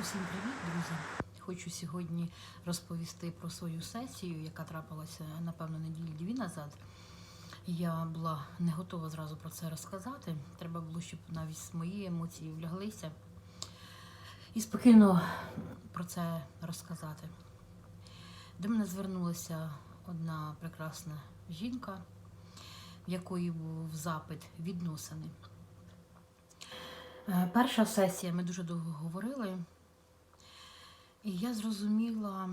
Усім привіт, друзі! Хочу сьогодні розповісти про свою сесію, яка трапилася, напевно, неділі дві назад. Я була не готова зразу про це розказати. Треба було, щоб навіть мої емоції вляглися і спокійно про це розказати. До мене звернулася одна прекрасна жінка, в якої був запит відносини. Е, Перша сесія, ми дуже довго говорили, і я зрозуміла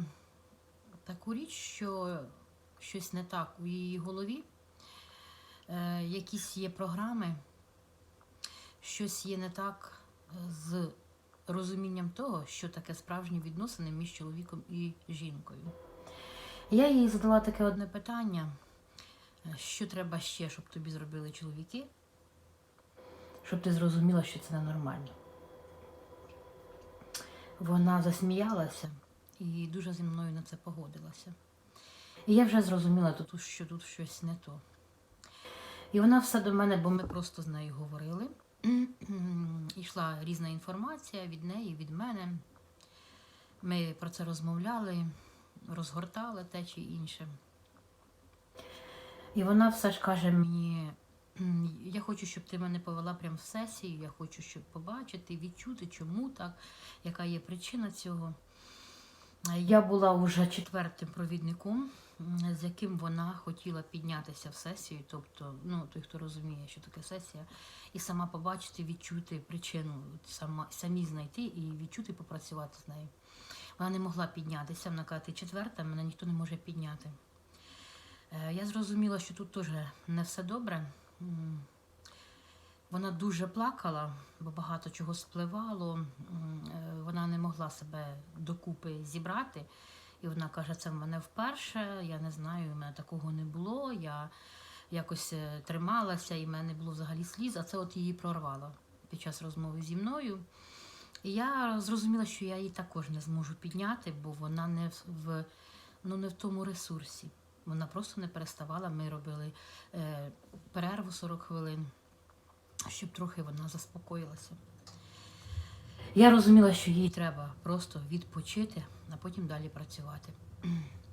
таку річ, що щось не так у її голові, Е, якісь є програми, щось є не так з розумінням того, що таке справжні відносини між чоловіком і жінкою. Я їй задала таке одне питання: е, що треба ще, щоб тобі зробили чоловіки, щоб ти зрозуміла, що це ненормально. Вона засміялася і дуже зі мною на це погодилася. І я вже зрозуміла, тут, що тут щось не то. І вона все до мене, бо ми просто з нею говорили. Ішла різна інформація від неї, від мене. Ми про це розмовляли, розгортали те чи інше. І вона все ж каже мені: «М, я хочу, щоб ти мене повела прямо в сесію, я хочу, щоб побачити, відчути, чому так, яка є причина цього. Я була вже четвертим провідником, з яким вона хотіла піднятися в сесію, тобто, ну, той, хто розуміє, що таке сесія, і сама побачити, відчути причину, сама, самі знайти і відчути, попрацювати з нею. Вона не могла піднятися, вона каже, ти четверта, мене ніхто не може підняти. Е, Я зрозуміла, що тут теж не все добре. Вона дуже плакала, бо багато чого спливало. Е, Вона не могла себе докупи зібрати. І вона каже, це в мене вперше, я не знаю, у мене такого не було. Я якось е, трималася, і в мене не було взагалі сліз, а це от її прорвало під час розмови зі мною. І я зрозуміла, що я її також не зможу підняти, бо вона не в- в, ну, не в тому ресурсі. Вона просто не переставала. Ми робили е, перерву 40 хвилин, щоб трохи вона заспокоїлася. Я розуміла, що їй треба просто відпочити, а потім далі працювати.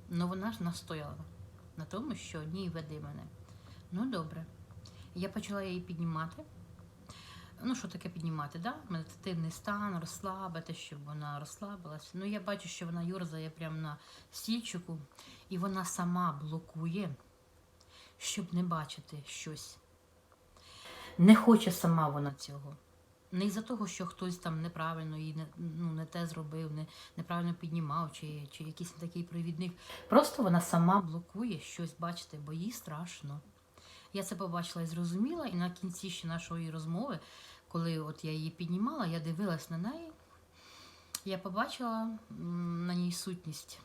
Ну вона ж настояла на тому, що ні, веди мене. Ну добре. Я почала її піднімати. Ну, що таке піднімати, да? медитативний стан, розслабити, щоб вона розслабилася. Ну, я бачу, що вона юрзає прямо на стільчику, і вона сама блокує, щоб не бачити щось. Не хоче сама вона цього. Не із-за того, що хтось там неправильно її не, ну, не те зробив, не, неправильно піднімав, чи, чи якийсь такий провідник. Просто вона сама блокує щось бачити, бо їй страшно. Я це побачила і зрозуміла, і на кінці ще нашої розмови, коли от я її піднімала, я дивилась на неї, я побачила на ній сутність.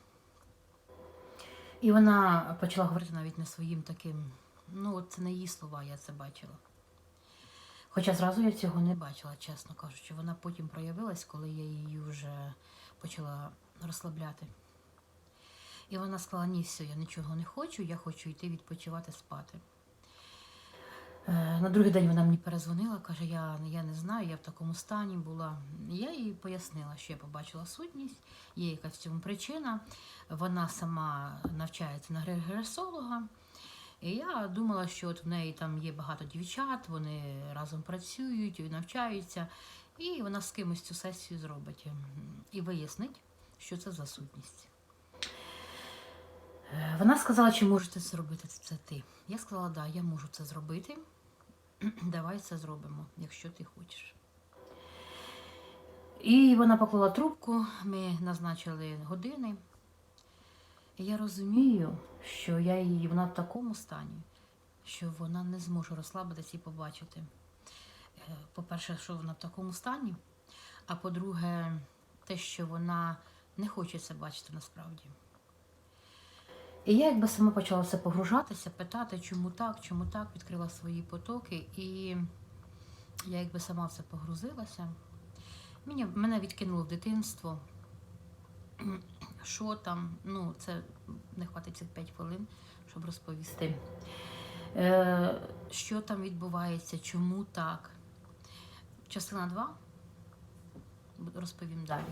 І вона почала говорити навіть не своїм таким, ну, от це не її слова, я це бачила. Хоча зразу я цього не бачила, чесно кажучи. Вона потім проявилась, коли я її вже почала розслабляти. І вона сказала, ні, все, я нічого не хочу, я хочу йти відпочивати спати. Е, На другий день вона мені перезвонила, каже, я, я не знаю, я в такому стані була. Я їй пояснила, що я побачила сутність, є якась в цьому причина. Вона сама навчається на регресолога. І я думала, що от в неї там є багато дівчат, вони разом працюють, і навчаються, і вона з кимось цю сесію зробить і вияснить, що це за сутність. Е, Вона сказала, чи можете зробити це ти. Я сказала, да, я можу це зробити. Давай це зробимо, якщо ти хочеш. І вона поклала трубку, ми назначили години. Я розумію, що я її, вона в такому стані, що вона не зможе розслабитися і побачити. Е, По-перше, що вона в такому стані, а по-друге, те, що вона не хоче це бачити насправді. І я якби сама почала все погружатися, питати, чому так, чому так, відкрила свої потоки, і я якби сама в це погрузилася. Мені, мене відкинуло в дитинство. Що там, ну, це не хватить цих 5 хвилин, щоб розповісти. Е, що там відбувається, чому так. Частина 2 розповім далі.